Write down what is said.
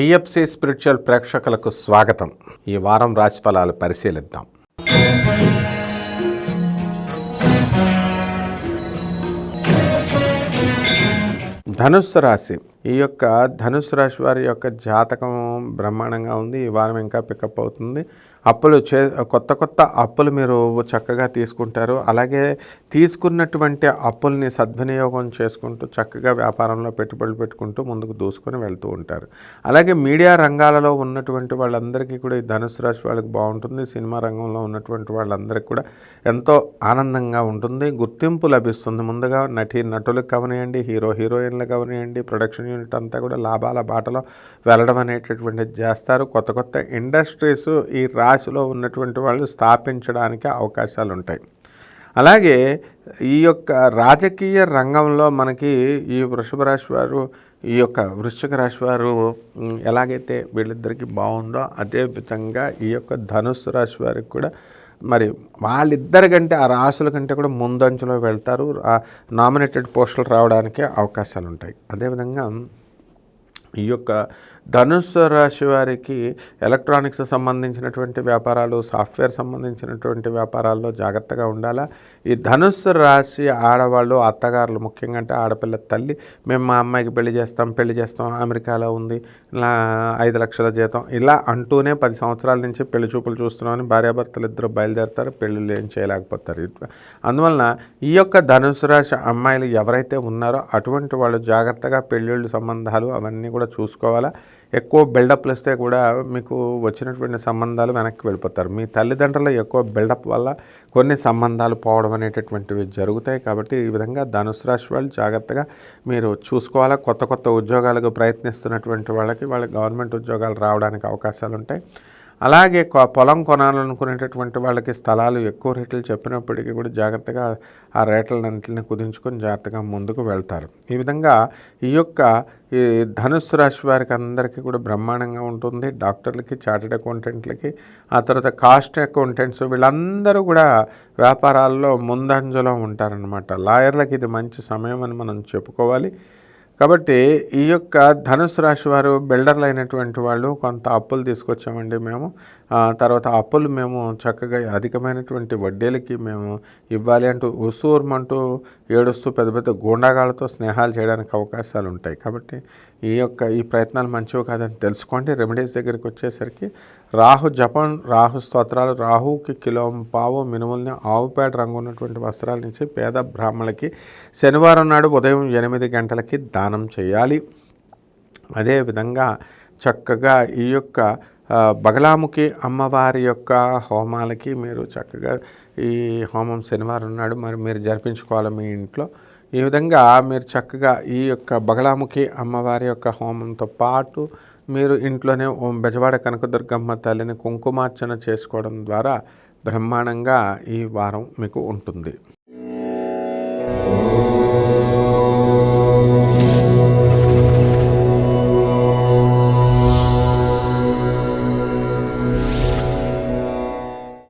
TFC spiritual ప్రేక్షకులకు స్వాగతం. ఈ వారం రాశిఫలాలు పరిశీలిద్దాం. ధనుస్సు రాశి. ఈ యొక్క ధనుసు రాశి వారి యొక్క జాతకం బ్రహ్మాండంగా ఉంది. ఈ వారం ఇంకా పికప్ అవుతుంది. అప్పులు చే కొత్త కొత్త అప్పులు మీరు చక్కగా తీసుకుంటారు. అలాగే తీసుకున్నటువంటి అప్పుల్ని సద్వినియోగం చేసుకుంటూ చక్కగా వ్యాపారంలో పెట్టుబడులు పెట్టుకుంటూ ముందుకు దూసుకొని వెళ్తూ ఉంటారు. అలాగే మీడియా రంగాలలో ఉన్నటువంటి వాళ్ళందరికీ కూడా ఈ ధనుసు రాశి వాళ్ళకి బాగుంటుంది. సినిమా రంగంలో ఉన్నటువంటి వాళ్ళందరికీ కూడా ఎంతో ఆనందంగా ఉంటుంది. గుర్తింపు లభిస్తుంది ముందుగా. నటి నటులకు కవనియండి. హీరో హీరోయిన్లు కవనియండి. ప్రొడక్షన్ యూనిట్ అంతా కూడా లాభాల బాటలో వెళ్ళడం అనేటటువంటిది చేస్తారు. కొత్త కొత్త ఇండస్ట్రీస్ ఈ రాశిలో ఉన్నటువంటి వాళ్ళు స్థాపించడానికి అవకాశాలు ఉంటాయి అలాగే ఈ యొక్క రాజకీయ రంగంలో మనకి ఈ వృషభ రాశి వారు ఈ యొక్క వృశ్చిక రాశి వారు ఎలాగైతే వీళ్ళిద్దరికీ బాగుందో అదేవిధంగా ఈ యొక్క ధనుస్సు రాశి వారికి కూడా మరి వాళ్ళిద్దరి కంటే ఆ రాశుల కంటే కూడా ముందంచులో వెళ్తారు. నామినేటెడ్ పోస్టులు రావడానికి అవకాశాలు ఉంటాయి అదేవిధంగా ఈ యొక్క ధనుస్సు రాశి వారికి ఎలక్ట్రానిక్స్ సంబంధించినటువంటి వ్యాపారాలు సాఫ్ట్వేర్ సంబంధించినటువంటి వ్యాపారాల్లో జాగ్రత్తగా ఉండాలా? ఈ ధనుస్సు రాశి ఆడవాళ్ళు అత్తగారులు ముఖ్యంగా అంటే ఆడపిల్ల తల్లి మేము మా అమ్మాయికి పెళ్ళి చేస్తాం పెళ్ళి చేస్తాం అమెరికాలో ఉంది ఇలా ఐదు లక్షల జీతం ఇలా అంటూనే పది సంవత్సరాల నుంచి పెళ్ళి చూపులు చూస్తున్నామని భార్యాభర్తలు ఇద్దరు బయలుదేరుతారు పెళ్ళిళ్ళు ఏం చేయలేకపోతారు. అందువలన ఈ యొక్క ధనుసు రాశి అమ్మాయిలు ఎవరైతే ఉన్నారో అటువంటి వాళ్ళు జాగ్రత్తగా పెళ్ళిళ్ళు సంబంధాలు అవన్నీ కూడా కూడా చూసుకోవాలా. ఎక్కువ బిల్డప్లు ఇస్తే కూడా మీకు వచ్చినటువంటి సంబంధాలు వెనక్కి వెళ్ళిపోతారు. మీ తల్లిదండ్రుల ఎక్కువ బిల్డప్ వల్ల కొన్ని సంబంధాలు పోవడం అనేటటువంటివి జరుగుతాయి కాబట్టి ఈ విధంగా ధనుసు రాశి వాళ్ళు జాగ్రత్తగా మీరు చూసుకోవాలా. కొత్త కొత్త ఉద్యోగాలకు ప్రయత్నిస్తున్నటువంటి వాళ్ళకి వాళ్ళ గవర్నమెంట్ ఉద్యోగాలు రావడానికి అవకాశాలు ఉంటాయి అలాగే కొ- పొలం కొనాలనుకునేటటువంటి వాళ్ళకి స్థలాలు ఎక్కువ రేట్లు చెప్పినప్పటికీ కూడా జాగ్రత్తగా ఆ రేట్లన్నింటిని కుదించుకొని జాగ్రత్తగా ముందుకు వెళ్తారు. ఈ విధంగా ఈ యొక్క ఈ ధనుస్సు రాశి వారికి అందరికీ కూడా బ్రహ్మాండంగా ఉంటుంది. డాక్టర్లకి చార్టెడ్ అకౌంటెంట్లకి ఆ తర్వాత కాస్ట్ అకౌంటెంట్స్ వీళ్ళందరూ కూడా వ్యాపారాల్లో ముందంజలో ఉంటారనమాట లాయర్లకి ఇది మంచి సమయం అని మనం చెప్పుకోవాలి. కాబట్టి ఈ యొక్క ధనుసు రాశి వారు బిల్డర్లు అయినటువంటి వాళ్ళు కొంత అప్పులు తీసుకొచ్చామండి మేము. తర్వాత అప్పులు మేము చక్కగా అధికమైనటువంటి వడ్డీలకి మేము ఇవ్వాలి అంటూ ఉసూర్మంటూ ఏడుస్తూ పెద్ద పెద్ద గూండాగాళ్ళతో స్నేహాలు చేయడానికి అవకాశాలు ఉంటాయి. కాబట్టి ఈ యొక్క ఈ ప్రయత్నాలు మంచివి కాదని తెలుసుకోండి రెమెడీస్ దగ్గరికి వచ్చేసరికి రాహు జపం రాహు స్తోత్రాలు రాహుకి కిలో పావు మినుముల్ని ఆవు పేడ రంగు ఉన్నటువంటి వస్త్రాల నుంచి పేద బ్రాహ్మణులకి శనివారం నాడు ఉదయం ఎనిమిది గంటలకి దానం చేయాలి. అదేవిధంగా చక్కగా ఈ యొక్క బగలాముఖి అమ్మవారి యొక్క హోమాలకి మీరు చక్కగా ఈ హోమం శనివారం నాడు మరి మీరు జరిపించుకోవాలి మీ ఇంట్లో. ఈ విధంగా మీరు చక్కగా ఈ యొక్క బగలాముఖి అమ్మవారి యొక్క హోమంతో పాటు మీరు ఇంట్లోనే ఓం బెజవాడ కనకదుర్గమ్మ తల్లిని కుంకుమార్చన చేసుకోవడం ద్వారా బ్రహ్మాండంగా ఈ వారం మీకు ఉంటుంది.